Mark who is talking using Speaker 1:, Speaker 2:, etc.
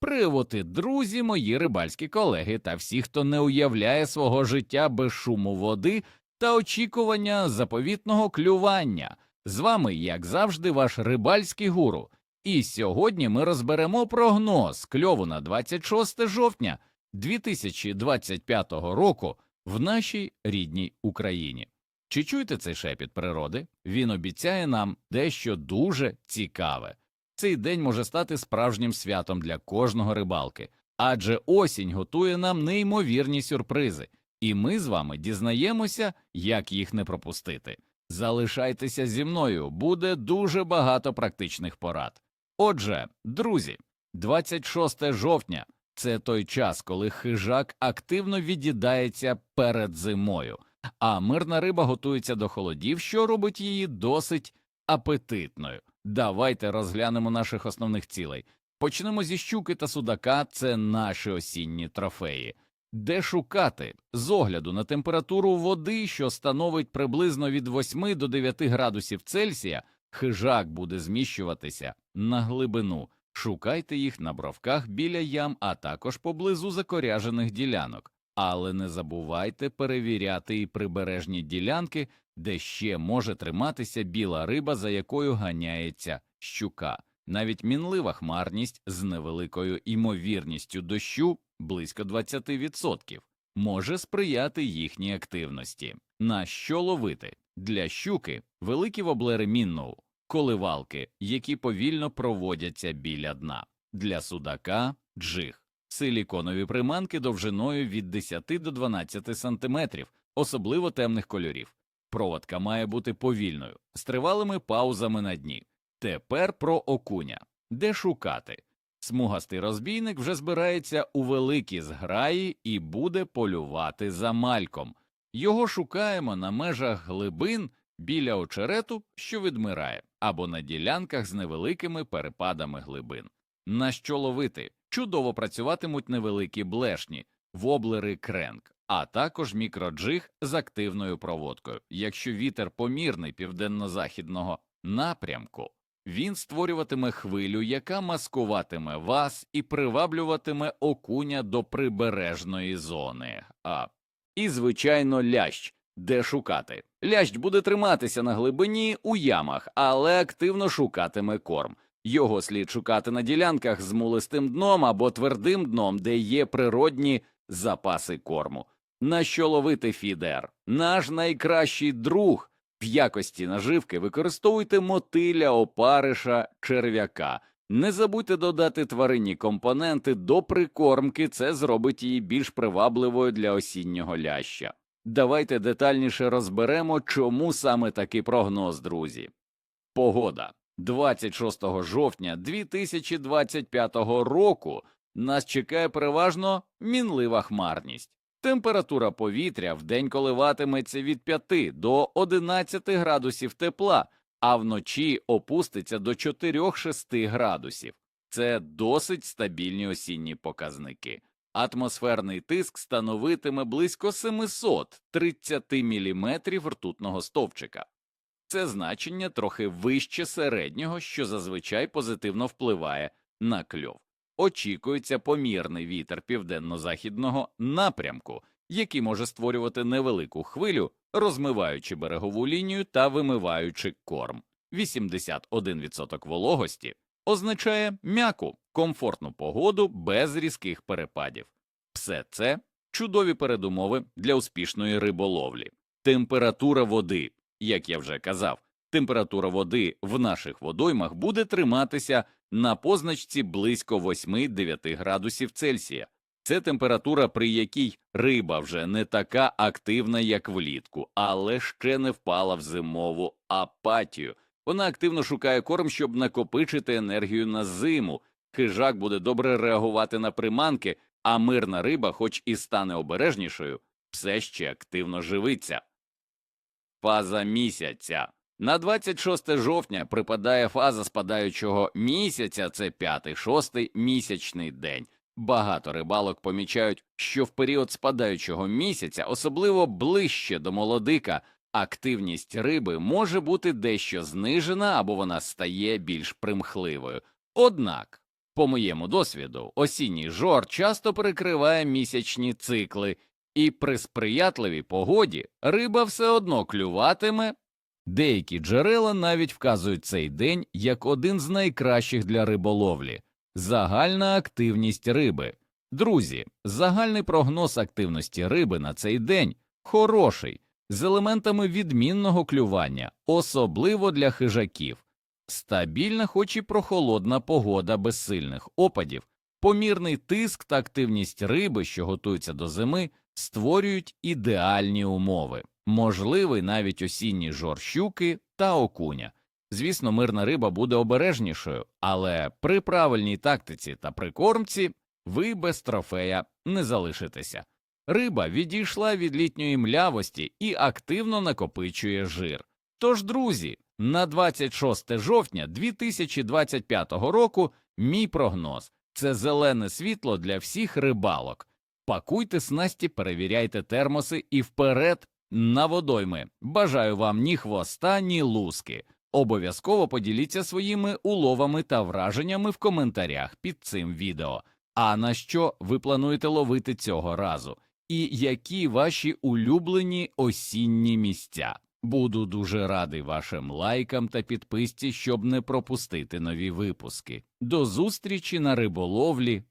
Speaker 1: Привоти, друзі, мої рибальські колеги та всі, хто не уявляє свого життя без шуму води та очікування заповітного клювання. З вами, як завжди, ваш рибальський гуру. І сьогодні ми розберемо прогноз кльову на 26 жовтня 2025 року в нашій рідній Україні. Чи чуєте цей шепіт природи? Він обіцяє нам дещо дуже цікаве. Цей день може стати справжнім святом для кожного рибалки, адже осінь готує нам неймовірні сюрпризи, і ми з вами дізнаємося, як їх не пропустити. Залишайтеся зі мною, буде дуже багато практичних порад. Отже, друзі, 26 жовтня це той час, коли хижак активно від'їдається перед зимою, а мирна риба готується до холодів, що робить її досить апетитною. Давайте розглянемо наших основних цілей. Почнемо зі щуки та судака, це наші осінні трофеї. Де шукати з огляду на температуру води, що становить приблизно від 8 до 9 градусів Цельсія, хижак буде зміщуватися на глибину. Шукайте їх на бровках біля ям, а також поблизу закоряжених ділянок. Але не забувайте перевіряти і прибережні ділянки, де ще може триматися біла риба, за якою ганяється щука. Навіть мінлива хмарність з невеликою імовірністю дощу близько 20% може сприяти їхній активності. На що ловити? Для щуки великі воблери мінноу, коливалки, які повільно проводяться біля дна, для судака джиг, силіконові приманки довжиною від 10 до 12 см, особливо темних кольорів. Проводка має бути повільною, з тривалими паузами на дні. Тепер про окуня. Де шукати? Смугастий розбійник вже збирається у великі зграї і буде полювати за мальком. Його шукаємо на межах глибин біля очерету, що відмирає, або на ділянках з невеликими перепадами глибин. На що ловити? Чудово працюватимуть невеликі блешні, воблери кренк, а також мікроджиг з активною проводкою. Якщо вітер помірний південно-західного напрямку, він створюватиме хвилю, яка маскуватиме вас і приваблюватиме окуня до прибережної зони. А і, звичайно, лящ. Де шукати? Лящ буде триматися на глибині у ямах, але активно шукатиме корм. Його слід шукати на ділянках з мулистим дном або твердим дном, де є природні запаси корму. На що ловити фідер? Наш найкращий друг. В якості наживки використовуйте мотиля, опариша, черв'яка. Не забудьте додати тваринні компоненти до прикормки, це зробить її більш привабливою для осіннього ляща. Давайте детальніше розберемо, чому саме такий прогноз, друзі. Погода 26 жовтня 2025 року нас чекає переважно мінлива хмарність. Температура повітря вдень коливатиметься від 5 до 11 градусів тепла, а вночі опуститься до 4-6 градусів. Це досить стабільні осінні показники. Атмосферний тиск становитиме близько 730 мм ртутного стовпчика. Це значення трохи вище середнього, що зазвичай позитивно впливає на кльов. Очікується помірний вітер південно-західного напрямку, який може створювати невелику хвилю, розмиваючи берегову лінію та вимиваючи корм. 81% вологості означає м'яку, комфортну погоду без різких перепадів. Все це чудові передумови для успішної риболовлі. Температура води, як я вже казав, температура води в наших водоймах буде триматися на позначці близько 8-9 градусів Цельсія. Це температура, при якій риба вже не така активна, як влітку, але ще не впала в зимову апатію. Вона активно шукає корм, щоб накопичити енергію на зиму. Хижак буде добре реагувати на приманки, а мирна риба, хоч і стане обережнішою, все ще активно живиться. Фаза місяця. На 26 жовтня припадає фаза спадаючого місяця, це п'ятий-шостий місячний день. Багато рибалок помічають, що в період спадаючого місяця, особливо ближче до молодика, активність риби може бути дещо знижена або вона стає більш примхливою. Однак По моєму досвіду, осінній жор часто перекриває місячні цикли, і при сприятливій погоді риба все одно клюватиме. Деякі джерела навіть вказують цей день як один з найкращих для риболовлі загальна активність риби. Друзі, загальний прогноз активності риби на цей день хороший, з елементами відмінного клювання, особливо для хижаків. Стабільна, хоч і прохолодна погода без сильних опадів, помірний тиск та активність риби, що готуються до зими, створюють ідеальні умови, можливий навіть осінній жор щуки та окуня. Звісно, мирна риба буде обережнішою, але при правильній тактиці та прикормці ви без трофея не залишитеся. Риба відійшла від літньої млявості і активно накопичує жир. Тож, друзі, на 26 жовтня 2025 року мій прогноз це зелене світло для всіх рибалок. Пакуйте снасті, перевіряйте термоси і вперед на водойми. Бажаю вам ні хвоста, ні луски. Обов'язково поділіться своїми уловами та враженнями в коментарях під цим відео. А на що ви плануєте ловити цього разу? І які ваші улюблені осінні місця? Буду дуже радий вашим лайкам та підписці, щоб не пропустити нові випуски. До зустрічі на риболовлі